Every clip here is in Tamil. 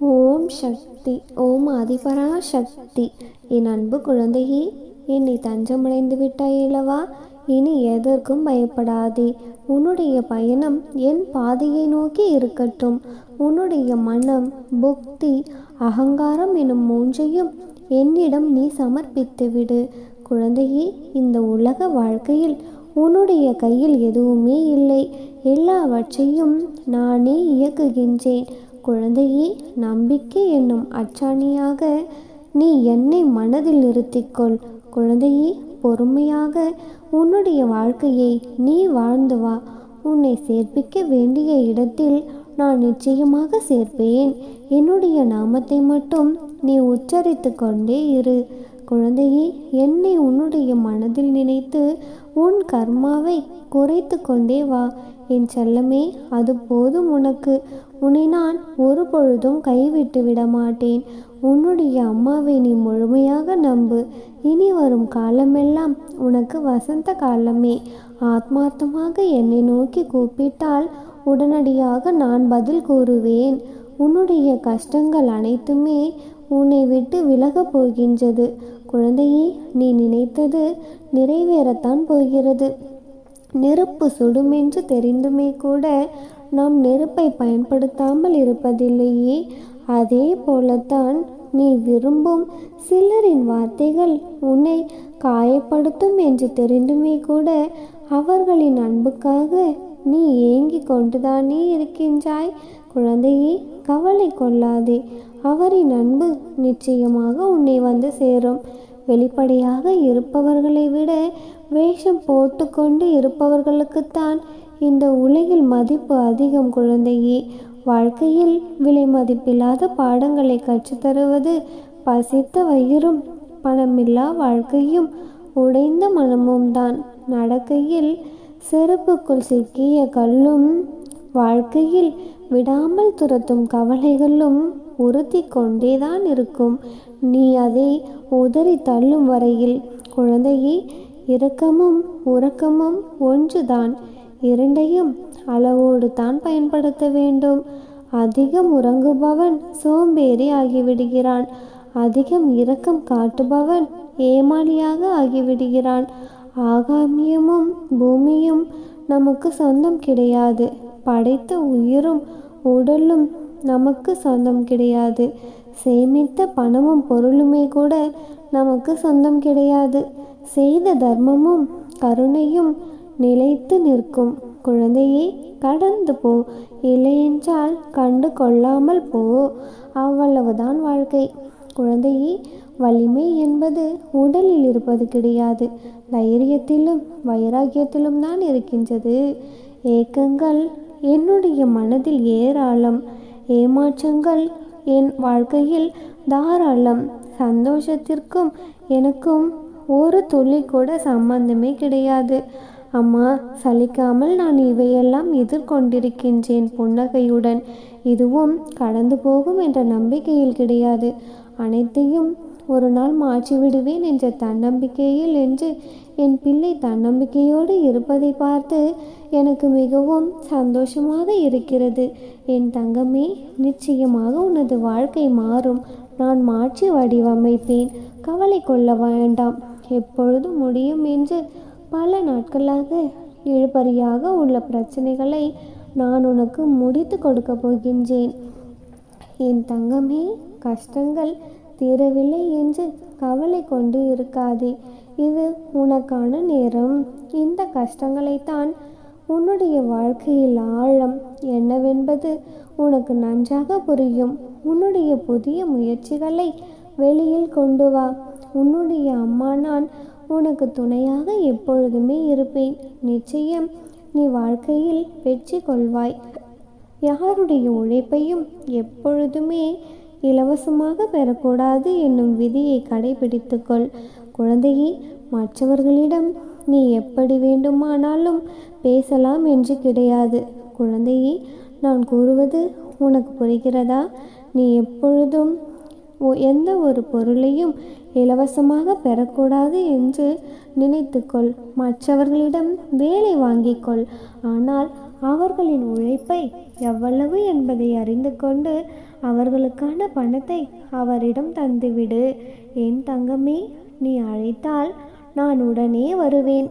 ஓம் சக்தி ஓம் அதிபரா சக்தி என் அன்பு குழந்தையே என்னை தஞ்சமடைந்து விட்டாய் அல்லவா இனி எதற்கும் பயப்படாதே. உன்னுடைய பயணம் என் பாதையை நோக்கி இருக்கட்டும். உன்னுடைய மனம் புக்தி அகங்காரம் எனும் மூன்றையும் என்னிடம் நீ சமர்ப்பித்து விடு. குழந்தையே இந்த உலக வாழ்க்கையில் உன்னுடைய கையில் எதுவுமே இல்லை. எல்லாவற்றையும் நானே இயக்குகின்றேன். குழந்தையே நம்பிக்கை என்னும் அச்சாணியாக நீ என்னை மனதில் நிறுத்திக்கொள் குழந்தையே பொறுமையாக உன்னுடைய வாழ்க்கையை நீ வாழ்ந்து வா. உன்னை சேர்ப்பிக்க வேண்டிய இடத்தில் நான் நிச்சயமாக சேர்ப்பேன். என்னுடைய நாமத்தை மட்டும் நீ உச்சரித்து கொண்டே இரு. குழந்தையே என்னை உன்னுடைய மனதில் நினைத்து உன் கர்மாவை குறைத்து கொண்டே வா. என் செல்லமே அது போதும் உனக்கு. உன்னை நான் ஒரு பொழுதும் கைவிட்டு விட மாட்டேன் உன்னுடைய அம்மாவை நீ முழுமையாக நம்பு. இனி வரும் காலமெல்லாம் உனக்கு வசந்த காலமே. ஆத்மார்த்தமாக என்னை நோக்கி கூப்பிட்டால் உடனடியாக நான் பதில் கூறுவேன். உன்னுடைய கஷ்டங்கள் அனைத்துமே உன்னை விட்டு விலகப் போகின்றது. குழந்தையே நீ நினைத்தது நிறைவேறத்தான் போகிறது. நெருப்பு சுடுமென்று தெரிந்துமே கூட நாம் நெருப்பை பயன்படுத்தாமல் இருப்பதில்லையே. அதே போலத்தான் நீ விரும்பும் சிலரின் வார்த்தைகள் உன்னை காயப்படுத்தும் என்று தெரிந்துமே கூட அவர்களின் அன்புக்காக நீ ஏங்கி கொண்டுதானே இருக்கின்றாய். குழந்தையே கவலை கொள்ளாதே. அவரின் அன்பு நிச்சயமாக உன்னை வந்து சேரும். வெளிப்படையாக இருப்பவர்களை விட வேஷம் போட்டுக்கொண்டு இருப்பவர்களுக்குத்தான் இந்த உலகில் மதிப்பு அதிகம் குழந்தையே வாழ்க்கையில் விலை மதிப்பில்லாத பாடங்களை கற்றுத்தருவது பசித்த வயிறும் பணமில்லா வாழ்க்கையும் உடைந்த மனமும் தான். நடக்கையில் செருப்புக்குள் சிக்கிய கல்லும் வாழ்க்கையில் விடாமல் துரத்தும் கவலைகளும் உறுத்தி கொண்டேதான் இருக்கும். நீ அதை உதறி தள்ளும் வரையில் குழந்தையே இரக்கமும் உறக்கமும் ஒன்றுதான். இரண்டையும் அளவோடு தான் பயன்படுத்த வேண்டும். அதிகம் உறங்குபவன் சோம்பேறி ஆகிவிடுகிறான். அதிகம் இரக்கம் காட்டுபவன் ஏமாளியாக ஆகிவிடுகிறான். ஆகாமியமும் பூமியும் நமக்கு சொந்தம் கிடையாது. படைத்த உயிரும் உடலும் நமக்கு சொந்தம் கிடையாது. சேமித்த பணமும் பொருளுமே கூட நமக்கு சொந்தம் கிடையாது. செய்த தர்மமும் கருணையும் நிலைத்து நிற்கும். குழந்தையே கடந்து போ. இல்லையென்றால் கண்டு கொள்ளாமல் போ. அவ்வளவுதான் வாழ்க்கை. குழந்தையே வலிமை என்பது உடலில் இருப்பது கிடையாது. தைரியத்திலும் வைராகியத்திலும் தான் இருக்கின்றது. ஏக்கங்கள் என்னுடைய மனதில் ஏராளம். ஏமாற்றங்கள் என் வாழ்க்கையில் தாராளம். சந்தோஷத்திற்கும் எனக்கும் ஒரு துளி கூட சம்பந்தமே கிடையாது. அம்மா சலிக்காமல் நான் இவையெல்லாம் எதிர்கொண்டிருக்கின்றேன் புன்னகையுடன். இதுவும் கடந்து போகும் என்ற நம்பிக்கையில் கிடையாது. அனைத்தையும் ஒரு நாள் மாற்றி விடுவேன் என்ற தன்னம்பிக்கையில் என்று என் பிள்ளை தன்னம்பிக்கையோடு இருப்பதை பார்த்து எனக்கு மிகவும் சந்தோஷமாக இருக்கிறது. என் தங்கமே நிச்சயமாக உனது வாழ்க்கை மாறும். நான் மாற்றி வடிவமைப்பேன். கவலை கொள்ள வேண்டாம். எப்பொழுது முடியும் என்று பல நாட்களாக இழுபறியாக உள்ள பிரச்சனைகளை நான் உனக்கு முடித்து கொடுக்க போகின்றேன். என் தங்கமே கஷ்டங்கள் தீரவில்லை என்று கவலை கொண்டு இருக்காதே. இது உனக்கான நேரம். இந்த கஷ்டங்களைத்தான் உன்னுடைய வாழ்க்கையில் ஆழம் என்னவென்பது உனக்கு நன்றாக புரியும். உன்னுடைய புதிய முயற்சிகளை வெளியில் கொண்டு வா. உன்னுடைய அம்மா நான் உனக்கு துணையாக எப்பொழுதுமே இருப்பேன். நிச்சயம் நீ வாழ்க்கையில் வெற்றி கொள்வாய். யாருடைய உழைப்பையும் எப்பொழுதுமே இலவசமாக பெறக்கூடாது என்னும் விதியை கடைபிடித்துக்கொள். குழந்தையே மற்றவர்களிடம் நீ எப்படி வேண்டுமானாலும் பேசலாம் என்று கிடையாது. குழந்தையே நான் கூறுவது உனக்கு புரிகிறதா? நீ எப்பொழுதும் ஒ- எந்த ஒரு பொருளையும் இலவசமாக பெறக்கூடாது என்று நினைத்துக்கொள். மற்றவர்களிடம் வேலை வாங்கிக்கொள். ஆனால் அவர்களின் உழைப்பை எவ்வளவு என்பதை அறிந்து கொண்டு அவர்களுக்கான பணத்தை அவரிடம் தந்துவிடு. என் தங்கமே நீ அழைத்தால் நான் உடனே வருவேன்.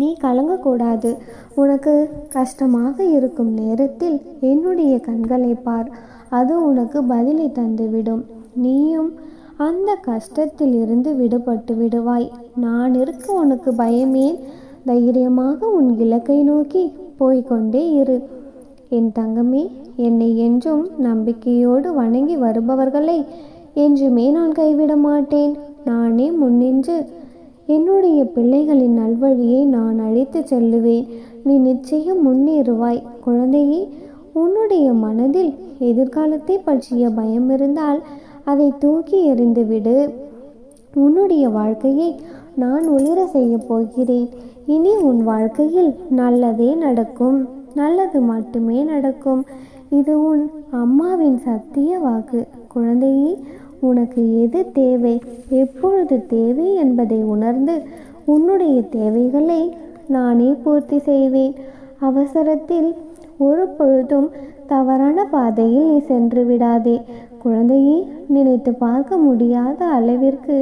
நீ கலங்கக்கூடாது. உனக்கு கஷ்டமாக இருக்கும் நேரத்தில் என்னுடைய கண்களை பார். அது உனக்கு பதிலை தந்துவிடும். நீயும் அந்த கஷ்டத்தில் இருந்து விடுபட்டு விடுவாய். நான் இருக்க உனக்கு பயமே. தைரியமாக உன் இலக்கை நோக்கி போய்கொண்டே இரு. என் தங்கமே என்னை என்றும் நம்பிக்கையோடு வணங்கி வருபவர்களை என்றுமே நான் கைவிட மாட்டேன். நானே முன்னின்று என்னுடைய பிள்ளைகளின் நல்வழியை நான் அழைத்து செல்லுவேன். நீ நிச்சயம் முன்னேறுவாய். குழந்தையே உன்னுடைய மனதில் எதிர்காலத்தை பற்றிய பயம் இருந்தால் அதை தூக்கி எறிந்துவிடு உன்னுடைய வாழ்க்கையை நான் ஒளிர செய்ய போகிறேன். இனி உன் வாழ்க்கையில் நல்லதே நடக்கும். நல்லது மட்டுமே நடக்கும். இது உன் அம்மாவின் சத்திய வாக்கு. குழந்தையே உனக்கு எது தேவை? எப்பொழுது தேவை என்பதை உணர்ந்து உன்னுடைய தேவைகளை நானே பூர்த்தி செய்வேன். அவசரத்தில் ஒரு பொழுதும் தவறான பாதையில் நீ சென்று விடாதே. குழந்தையே நினைத்து பார்க்க முடியாத அளவிற்கு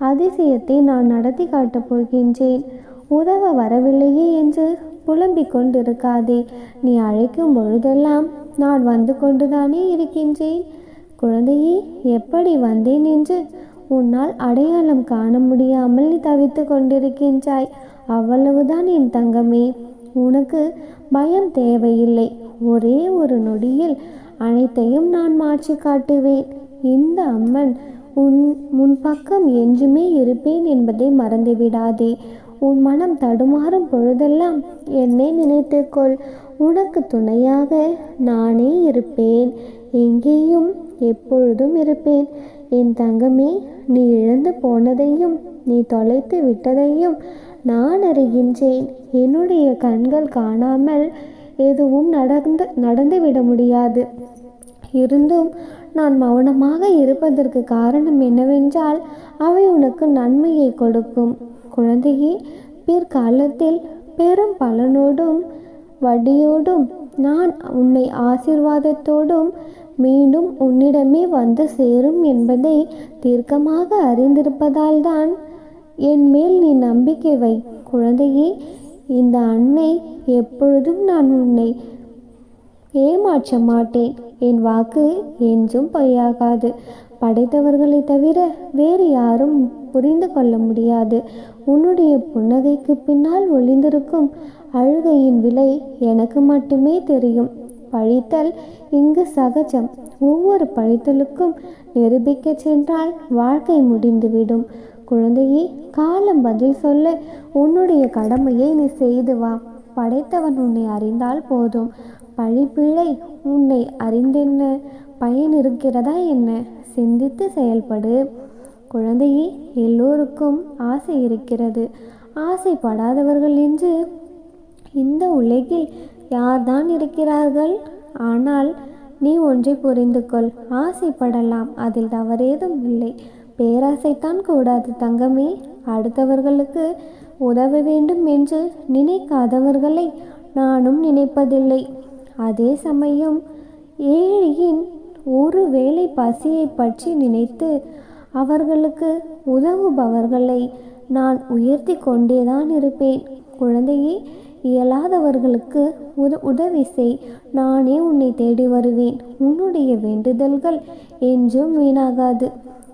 அதிசயத்தை நான் நடத்தி காட்டப் போகின்றேன். உதவ வரவில்லையே என்று புலம்பிக் கொண்டிருக்காதே. நீ அழைக்கும் பொழுதெல்லாம் நான் வந்து கொண்டுதானே இருக்கின்றேன். குழந்தையே எப்படி வந்தேன் என்று உன்னால் அடையாளம் காண முடியாமல் நீ தவித்து கொண்டிருக்கின்றாய். அவ்வளவுதான் என் தங்கமே. உனக்கு பயம் தேவையில்லை. ஒரே ஒரு நொடியில் அனைத்தையும் நான் மாற்றி காட்டுவேன். இந்த அம்மன் உன் முன் பக்கம் என்றுமே இருப்பேன் என்பதை மறந்துவிடாதே. உன் மனம் தடுமாறும் பொழுதெல்லாம் என்னை நினைத்துக்கொள். உனக்கு துணையாக நானே இருப்பேன். எங்கேயும் எப்பொழுதும் இருப்பேன். என் தங்கமே நீ இழந்து போனதையும் நீ தொலைத்து விட்டதையும் நான் அறிகின்றேன். என்னுடைய கண்கள் காணாமல் எதுவும் நடந்து நடந்துவிட முடியாது. இருந்தும் நான் மௌனமாக இருப்பதற்கு காரணம் என்னவென்றால் அவை உனக்கு நன்மையை கொடுக்கும். குழந்தையே பிற்காலத்தில் பெரும் பலனோடும் வட்டியோடும் நான் உன்னை ஆசிர்வாதத்தோடும் மீண்டும் உன்னிடமே வந்து சேரும் என்பதை தீர்க்கமாக அறிந்திருப்பதால் தான் என் மேல் நீ நம்பிக்கை வை. குழந்தையே இந்த அன்னை எப்பொழுதும் நான் உன்னை ஏமாற்ற மாட்டேன் என் வாக்கு என்றும் பொய்யாகாது. படைத்தவர்களை தவிர வேறு யாரும் புரிந்து கொள்ள முடியாது. உன்னுடைய புன்னகைக்கு பின்னால் ஒளிந்திருக்கும் அழுகையின் விலை எனக்கு மட்டுமே தெரியும். பழித்தல் இங்கு சகஜம். ஒவ்வொரு பழித்தலுக்கும் நிரூபிக்க சென்றால் வாழ்க்கை முடிந்துவிடும். குழந்தையே காலம் பதில் சொல்ல. உன்னுடைய கடமையை நீ செய்து வா. படைத்தவன் உன்னை அறிந்தால் போதும். பழிப்பிழை உன்னை அறிந்தென்ன? பயன் இருக்கிறதா என்ன? சிந்தித்து செயல்படு. குழந்தையே எல்லோருக்கும் ஆசை இருக்கிறது. ஆசைப்படாதவர்கள் என்று இந்த உலகில் யார்தான் இருக்கிறார்கள்? ஆனால் நீ ஒன்றை புரிந்து கொள் ஆசைப்படலாம். அதில் தவறேதும் இல்லை. பேராசைத்தான் கூடாது தங்கமே. அடுத்தவர்களுக்கு உதவ வேண்டும் என்று நினைக்காதவர்களை நானும் நினைப்பதில்லை. அதே சமயம் ஏழையின் ஒரு வேளை பசியை பற்றி நினைத்து அவர்களுக்கு உதவுபவர்களை நான் உயர்த்தி கொண்டேதான் இருப்பேன். குழந்தையே இயலாதவர்களுக்கு உத உதவி செய். நானே உன்னை தேடி வருவேன். உன்னுடைய வேண்டுதல்கள் என்றும் வீணாகாது.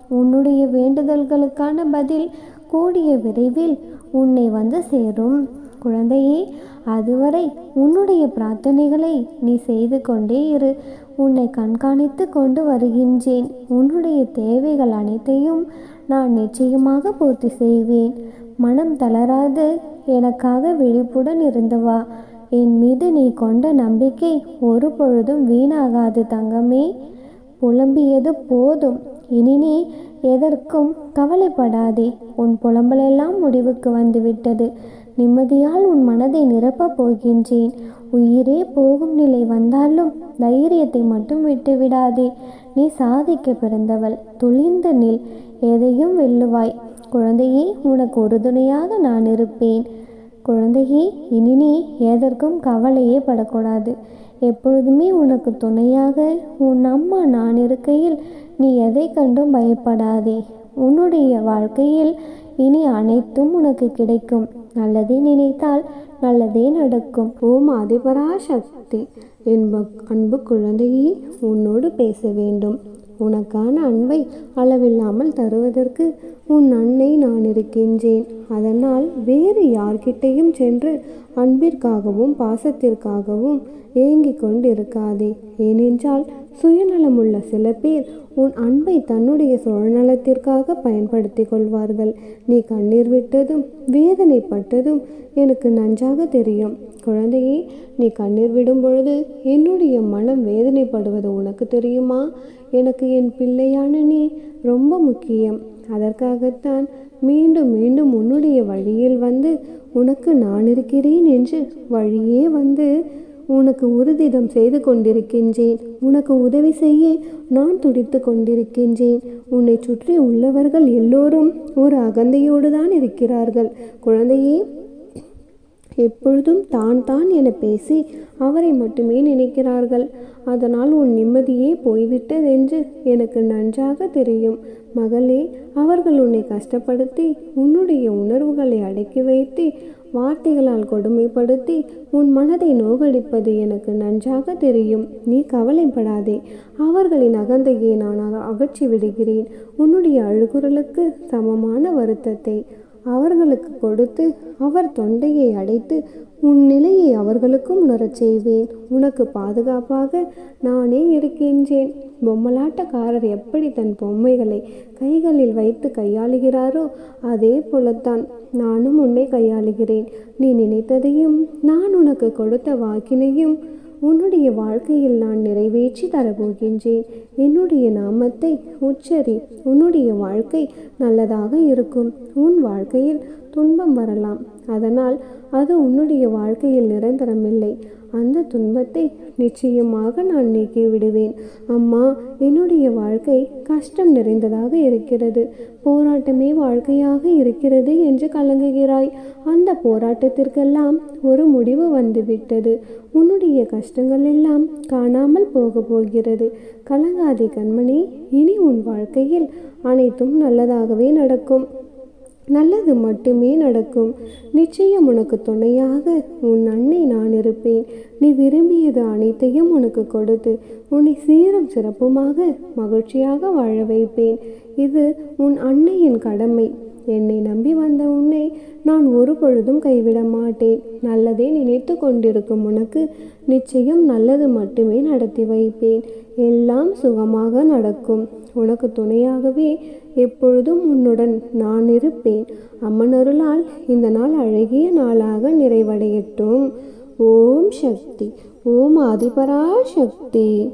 உன்னுடைய வேண்டுதல்களுக்கான பதில் கூடிய விரைவில் உன்னை வந்து சேரும். குழந்தையே அதுவரை உன்னுடைய பிரார்த்தனைகளை நீ செய்து கொண்டே இரு. உன்னை கண்காணித்து கொண்டு வருகின்றேன். உன்னுடைய தேவைகள் அனைத்தையும் நான் நிச்சயமாக பூர்த்தி செய்வேன். மனம் தளராது எனக்காக விழிப்புடன் இருந்து வா. என் மீது நீ கொண்ட நம்பிக்கை ஒரு பொழுதும் வீணாகாது தங்கமே. புலம்பியது போதும். இனி நீ எதற்கும் கவலைப்படாதே. உன் புலம்பலெல்லாம் முடிவுக்கு வந்துவிட்டது. நிம்மதியால் உன் மனதை நிரப்பப் போகின்றேன். உயிரே போகும் நிலை வந்தாலும் தைரியத்தை மட்டும் விட்டுவிடாதே. நீ சாதிக்க பிறந்தவள். துளிர்ந்த நில். எதையும் வெல்லுவாய். குழந்தையே உனக்கு உறுதுணையாக நான் இருப்பேன். குழந்தையே இனி நீ எதற்கும் கவலையே படக்கூடாது. எப்பொழுதுமே உனக்கு துணையாக உன் அம்மா நான் இருக்கையில் நீ எதை கண்டும் பயப்படாதே. உன்னுடைய வாழ்க்கையில் இனி அனைத்தும் உனக்கு கிடைக்கும். நல்லதே நினைத்தால் நல்லதே நடக்கும். ஓம் அதிபராசக்தி என்ப அன்பு குழந்தையே உன்னோடு பேச வேண்டும். உனக்கான அன்பை அளவில்லாமல் தருவதற்கு உன் அன்னை நான் இருக்கின்றேன். அதனால் வேறு யார்கிட்டையும் சென்று அன்பிற்காகவும் பாசத்திற்காகவும் ஏங்கிக் கொண்டிருக்காதே. ஏனென்றால் சுயநலமுள்ள சில பேர் உன் அன்பை தன்னுடைய சுயநலத்திற்காக பயன்படுத்தி கொள்வார்கள். நீ கண்ணீர் விட்டதும் வேதனைப்பட்டதும் எனக்கு நன்றாக தெரியும். குழந்தையே நீ கண்ணீர் விடும் பொழுது என்னுடைய மனம் வேதனைப்படுவது உனக்கு தெரியுமா? எனக்கு என் பிள்ளையான நீ ரொம்ப முக்கியம். அதற்காகத்தான் மீண்டும் மீண்டும் உன்னுடைய வழியில் வந்து உனக்கு நான் இருக்கிறேன் என்று வழியே வந்து உனக்கு உறுதிதம் செய்து கொண்டிருக்கின்றேன். உனக்கு உதவி செய்ய நான் துடித்து கொண்டிருக்கின்றேன். உன்னை சுற்றி உள்ளவர்கள் எல்லோரும் ஒரு அகந்தையோடு தான் இருக்கிறார்கள். குழந்தையே எப்பொழுதும் தான் தான் என பேசி அவரை மட்டுமே நினைக்கிறார்கள். அதனால் உன் நிம்மதியே போய்விட்டதென்று எனக்கு நன்றாக தெரியும். மகளே அவர்கள் உன்னை கஷ்டப்படுத்தி உன்னுடைய உணர்வுகளை அடக்கி வைத்து வார்த்தைகளால் கொடுமைப்படுத்தி உன் மனதை நோகடிப்பது எனக்கு நன்றாக தெரியும். நீ கவலைப்படாதே. அவர்களின் அகந்தையை நான் அகற்றி விடுகிறேன் உன்னுடைய அழுகுரலுக்கு சமமான வருத்தத்தை அவர்களுக்கு கொடுத்து அவர் தொண்டையை அடைத்து உன் நிலையை அவர்களுக்கும் உணரச் செய்வேன். உனக்கு பாதுகாப்பாக நானே இருக்கின்றேன். பொம்மலாட்டக்காரர் எப்படி தன் பொம்மைகளை கைகளில் வைத்து கையாளுகிறாரோ அதே போலத்தான் நானும் உன்னை கையாளுகிறேன். நீ நினைத்ததையும் நான் உனக்கு கொடுத்த வாக்கினையும் உன்னுடைய வாழ்க்கையில் நான் நிறைவேற்றி தரப்போகின்றேன். என்னுடைய நாமத்தை உச்சரி. உன்னுடைய வாழ்க்கை நல்லதாக இருக்கும். உன் வாழ்க்கையில் துன்பம் வரலாம். அதனால் அது உன்னுடைய வாழ்க்கையில் நிரந்தரமில்லை. அந்த துன்பத்தை நிச்சயமாக நான் நீக்கி விடுவேன் அம்மா என்னுடைய வாழ்க்கை கஷ்டம் நிறைந்ததாக இருக்கிறது. போராட்டமே வாழ்க்கையாக இருக்கிறது என்று கலங்குகிறாய். அந்த போராட்டத்திற்கெல்லாம் ஒரு முடிவு வந்துவிட்டது. உன்னுடைய கஷ்டங்கள் எல்லாம் காணாமல் போக போகிறது. கலங்காதே கண்மணி இனி உன் வாழ்க்கையில் அனைத்தும் நல்லதாகவே நடக்கும். நல்லது மட்டுமே நடக்கும். நிச்சயம் உனக்கு துணையாக உன் அன்னை நான் இருப்பேன். நீ விரும்பியது அனைத்தையும் உனக்கு கொடுத்து உன்னை சீரும் சிறப்புமாக மகிழ்ச்சியாக வாழ வைப்பேன். இது உன் அன்னையின் கடமை. என்னை நம்பி வந்த உன்னை நான் ஒரு பொழுதும் கைவிட மாட்டேன். நல்லதே நினைத்து கொண்டிருக்கும் உனக்கு நிச்சயம் நல்லது மட்டுமே நடத்தி வைப்பேன். எல்லாம் சுகமாக நடக்கும். உனக்கு துணையாகவே எப்பொழுதும் உன்னுடன் நான் இருப்பேன். அம்மன் அருளால் இந்த நாள் அழகிய நாளாக நிறைவடையட்டும். ஓம் சக்தி. ஓம் ஆதிபரா சக்தி